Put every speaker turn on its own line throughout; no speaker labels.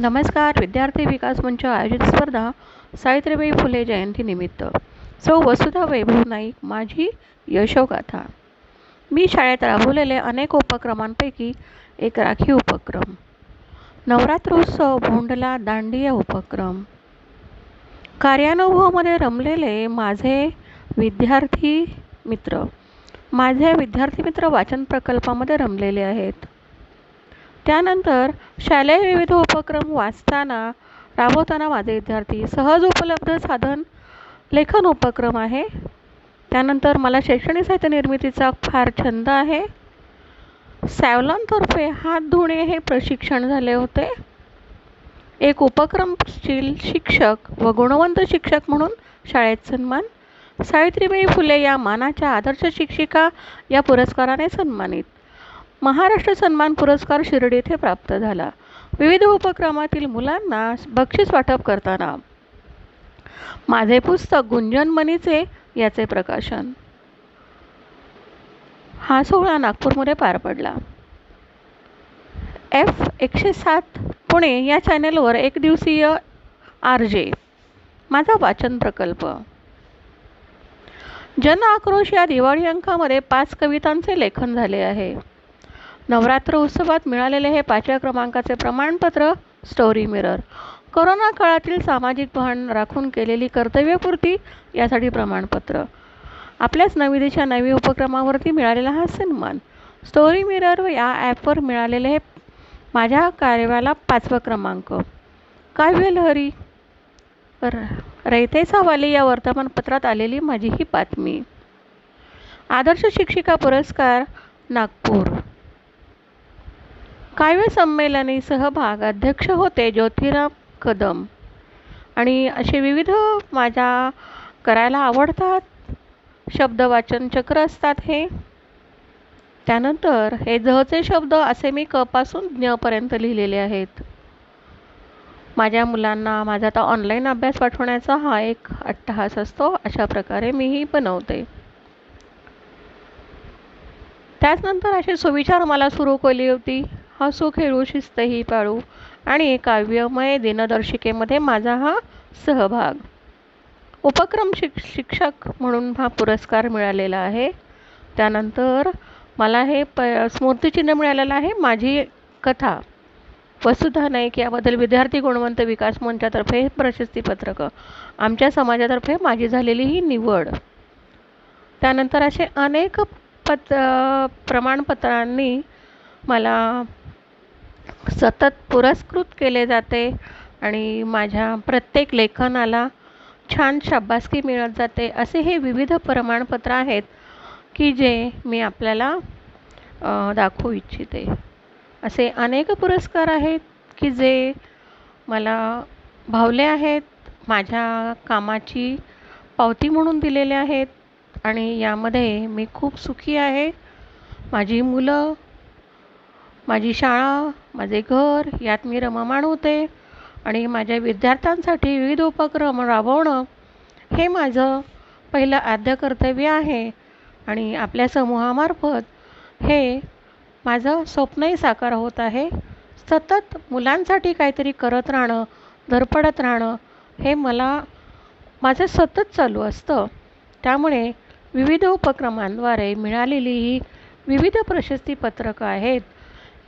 नमस्कार विद्यार्थी विकास मंच आयोजित स्पर्धा सावित्रीबाई फुले जयंतीनिमित्त सौ वसुधा वैभव नाईक माझी यशोगाथा. मी शाळेत राबवलेले अनेक उपक्रमांपैकी एक राखी उपक्रम. नवरात्रोत्सव भोंडला दांडिया उपक्रम. कार्यानुभवामध्ये रमलेले माझे विद्यार्थी मित्र. माझे विद्यार्थी मित्र वाचन प्रकल्पामध्ये रमलेले आहेत. त्यानंतर शालेय विविध उपक्रम वाचताना राबवताना माझे विद्यार्थी सहज उपलब्ध साधन लेखन उपक्रम आहे. त्यानंतर मला शैक्षणिक साहित्य निर्मितीचा फार छंद आहे. सॅवलॉनतर्फे हात धुणे हे प्रशिक्षण झाले होते. एक उपक्रमशील शिक्षक व गुणवंत शिक्षक म्हणून शाळेत सन्मान. सावित्रीबाई फुले या मानाच्या आदर्श शिक्षिका या पुरस्काराने सन्मानित. महाराष्ट्र सन्मान पुरस्कार शिर्डी येथे प्राप्त झाला. विविध उपक्रमातील मुलांना बक्षीस वाटप करताना. माझे पुस्तक गुंजन मनीचे याचे प्रकाशन. हा सोहळा नागपूरमध्ये पार पडला. एफ एकशे सात पुणे या चॅनेलवर एक दिवसीय आर जे माझा वाचन प्रकल्प. जन आक्रोश या दिवाळी अंकामध्ये पाच कवितांचे लेखन झाले आहे. नवरात्र उत्सवात मिळालेले हे पाचव्या क्रमांकाचे प्रमाणपत्र स्टोरी मिरर कोरोना काळातील सामाजिक भान राखून केलेली कर्तव्यपूर्ती यासाठी प्रमाणपत्र. आपल्याच नवी दिशा नवी उपक्रमावरती मिळालेला हा सन्मान. स्टोरी मिरर या ॲपवर मिळालेले हे माझ्या कार्याला पाचवा क्रमांक. काव्य लहरी रयतेचा वाली या वर्तमानपत्रात आलेली माझी ही बातमी. आदर्श शिक्षिका पुरस्कार नागपूर. काव्य संमेलनी सहभाग अध्यक्ष होते ज्योतिराम कदम. आणि असे विविध माझ्या करायला आवडतात. शब्दवाचन चक्र असतात हे. त्यानंतर हे जहचे शब्द असे मी कपासून ज्ञपर्यंत लिहिलेले आहेत. माझ्या मुलांना माझा आता ऑनलाईन अभ्यास पाठवण्याचा हा एक अट्टहास असतो अशा प्रकारे मीही बनवते. त्याचनंतर असे सुविचार मला सुरू केली होती. हसू खेळू शिस्तही पाळू आणि काव्यमय दिनदर्शिकेमध्ये माझा हा सहभाग. उपक्रम शिक शिक्षक म्हणून हा पुरस्कार मिळालेला आहे. त्यानंतर मला हे प स्मृतिचिन्ह मिळालेलं आहे. माझी कथा वसुधा नाईक याबद्दल विद्यार्थी गुणवंत विकास मंचातर्फे प्रशस्तीपत्रक प्रशस्तीपत्रकं आमच्या समाजातर्फे माझी झालेली ही निवड. त्यानंतर असे अनेक पत प्रमाणपत्रांनी मला सतत पुरस्कृत केले जाते आणि माझ्या प्रत्येक लेखनाला छान शाबासकी मिळत जाते. असे हे विविध प्रमाणपत्र आहेत की जे मी आपल्याला दाखवू इच्छिते. असे अनेक पुरस्कार आहेत की जे मला भावले आहेत माझ्या कामाची पावती म्हणून दिलेले आहेत आणि यामध्ये मी खूप सुखी आहे. माझी मुलं माझी शाळा माझे घर यात मी रममाण होते. आणि माझ्या विद्यार्थ्यांसाठी विविध उपक्रम राबवणं हे माझं पहिलं आद्य कर्तव्य आहे. आणि आपल्या समूहामार्फत हे माझं स्वप्नही साकार होत आहे. सतत मुलांसाठी काहीतरी करत राहणं धडपडत राहणं हे मला माझं सतत चालू असतं. त्यामुळे विविध उपक्रमांद्वारे मिळालेली ही विविध प्रशस्तीपत्रकं आहेत.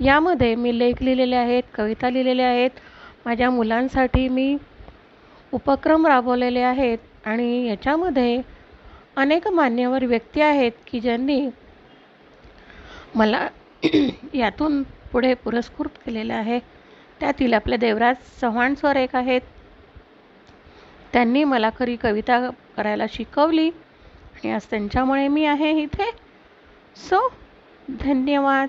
यामध्ये मी लेख लिहिलेले आहेत कविता लिहिलेल्या आहेत. माझ्या मुलांसाठी मी उपक्रम राबवलेले आहेत आणि याच्यामध्ये अनेक मान्यवर व्यक्ती आहेत की ज्यांनी मला यातून पुढे पुरस्कृत केलेलं आहे. त्यातील आपले देवराज चव्हाण सर एक आहेत. त्यांनी मला खरी कविता करायला शिकवली आणि आज त्यांच्यामुळे मी आहे इथे. सो धन्यवाद.